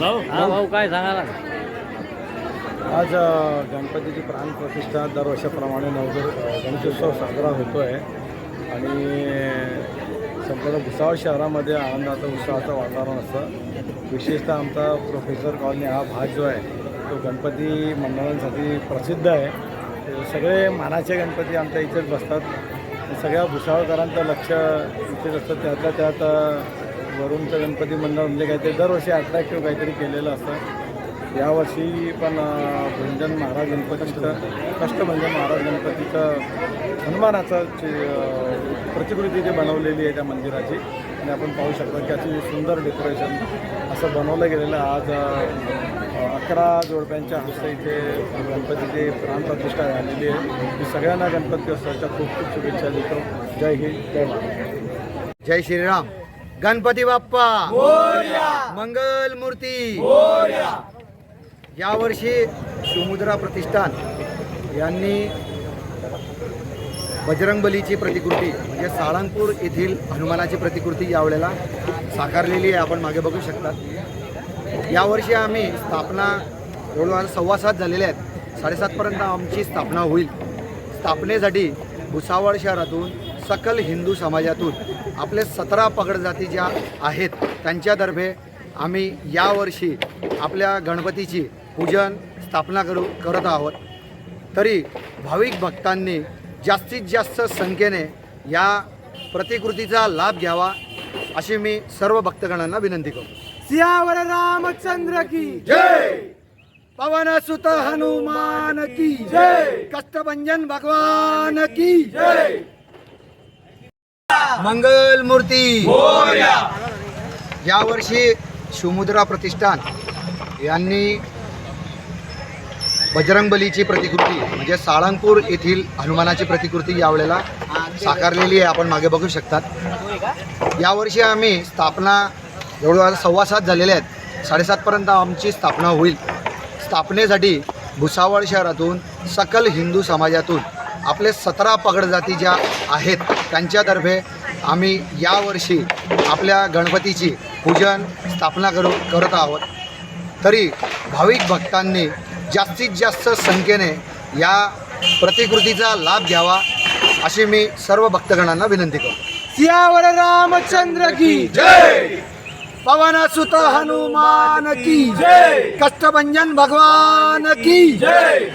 भाऊ हा भाऊ. काय सांगाला आज गणपतीची प्राणप्रतिष्ठा दरवर्षाप्रमाणे नवदुर्ग अ, गणेशोत्सव साजरा होतो आहे आणि संपूर्ण भुसावळ शहरामध्ये आनंदाचं उत्साहाचं वातावरण असतं. विशेषतः आमचा प्रोफेसर कॉलनी हा भाग जो आहे तो गणपती मंडळांसाठी प्रसिद्ध आहे. सगळे मानाचे गणपती आमच्या इथेच बसतात. सगळ्या भुसावळकरांचं लक्ष इथेच असतं. त्यातल्या त्यात वरुणचं गणपती मंडळ म्हणजे काहीतरी दरवर्षी अट्रॅक्टिव्ह काहीतरी केलेलं असतं. यावर्षी पण भंजन महाराज गणपतीचं कष्टभंजन महाराज गणपतीचं हनुमानाचं प्रतिकृती जे बनवलेली आहे त्या मंदिराची आणि आपण पाहू शकतो की अति सुंदर डेकोरेशन असं बनवलं गेलेलं आज अकरा जोडप्यांच्या हस्ते इथे गणपतीची प्राणप्रतिष्ठा झालेली आहे मी सगळ्यांना गणपती उत्सवाच्या खूप खूप शुभेच्छा देतो. जय हिंद जय महाराज जय श्रीराम. गणपती बाप्पा. मंगल मूर्ती. यावर्षी शिवमुद्रा प्रतिष्ठान यांनी बजरंगबलीची प्रतिकृती म्हणजे साळंगपूर येथील हनुमानाची प्रतिकृती यावेळेला साकारलेली आहे. आपण मागे बघू शकतात यावर्षी आम्ही स्थापना जवळजवळ सव्वा सात झालेल्या आहेत. साडेसातपर्यंत आमची स्थापना होईल. स्थापनेसाठी भुसावळ शहरातून सकल हिंदू समाजातून आपले सतरा पगड जाती ज्या आहेत त्यांच्यातर्फे आम्ही यावर्षी आपल्या गणपतीची पूजन स्थापना करू करत आहोत. तरी भाविक भक्तांनी जास्तीत जास्त संख्येने या प्रतिकृतीचा लाभ घ्यावा अशी मी सर्व भक्तगणांना विनंती करतो. सियावर रामचंद्र की जय! पवन सुत हनुमान की जय! कष्टभंजन भगवान की जय! मंगल मूर्ती. यावर्षी शिवमुद्रा प्रतिष्ठान यांनी बजरंगबलीची प्रतिकृती म्हणजे साळंगपूर येथील हनुमानाची प्रतिकृती यावेळेला साकारलेली आहे. आपण मागे बघू शकतात. यावर्षी आम्ही स्थापना जवळजवळ सव्वा सात झालेल्या आहेत. साडेसातपर्यंत आमची स्थापना होईल. स्थापनेसाठी भुसावळ शहरातून सकल हिंदू समाजातून आपले सतरा पगड जाती ज्या आहेत त्यांच्यातर्फे आम्ही यावर्षी आपल्या गणपतीची पूजन स्थापना करू करत आहोत. तरी भाविक भक्तांनी जास्तीत जास्त संख्येने या प्रतिकृतीचा लाभ घ्यावा अशी मी सर्व भक्तगणांना विनंती करतो. सियावर रामचंद्र की जय! पवन सुत हनुमान की जय! कष्टभंजन भगवान की जय!